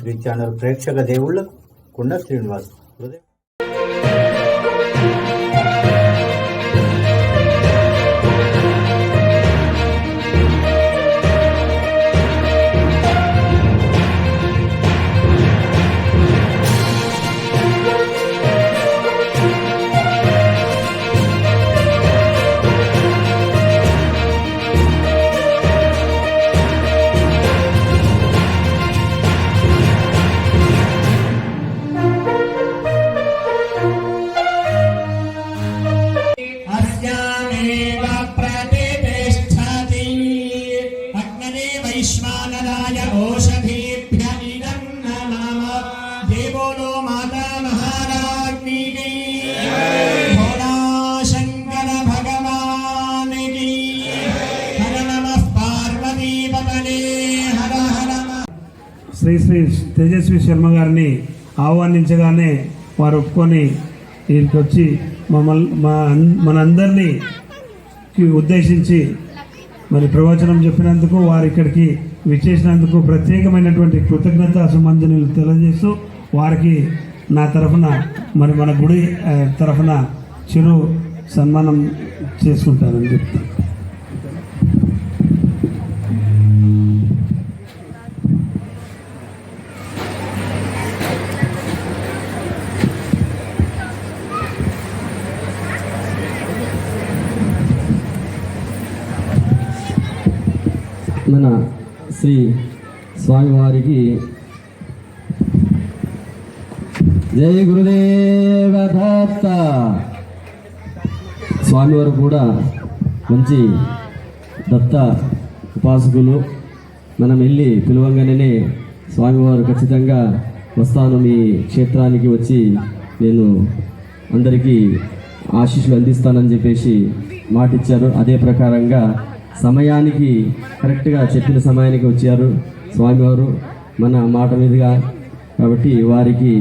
Three channel ప్రేక్షక దేవుళ్ళకు కుండ శ్రీనివాస్. శ్రీ శ్రీ తేజస్వి శర్మ గారిని ఆహ్వానించగానే వారు ఒప్పుకొని దీనికి వచ్చి మమ్మల్ని మా మనందరినీ ఉద్దేశించి మరి ప్రవచనం చెప్పినందుకు వారు ఇక్కడికి విచ్చేసినందుకు ప్రత్యేకమైనటువంటి కృతజ్ఞత సుమంజనులు తెలియజేస్తూ వారికి నా తరఫున మరి మన గుడి తరఫున చిరు సన్మానం చేసుకుంటానని చెప్తాను. మన శ్రీ స్వామివారికి. జయ గురుదేవ దత్త. స్వామివారు కూడా మంచి దత్త ఉపాసకులు. మనం వెళ్ళి పిలవంగానే స్వామివారు ఖచ్చితంగా వస్తాను మీ క్షేత్రానికి వచ్చి నేను అందరికీ ఆశీస్సులు అందిస్తానని చెప్పేసి మాటిచ్చారు. అదే ప్రకారంగా సమయానికి కరెక్ట్గా చెప్పిన సమయానికి వచ్చారు స్వామివారు మన మాట మీదుగా కాబట్టి వారికి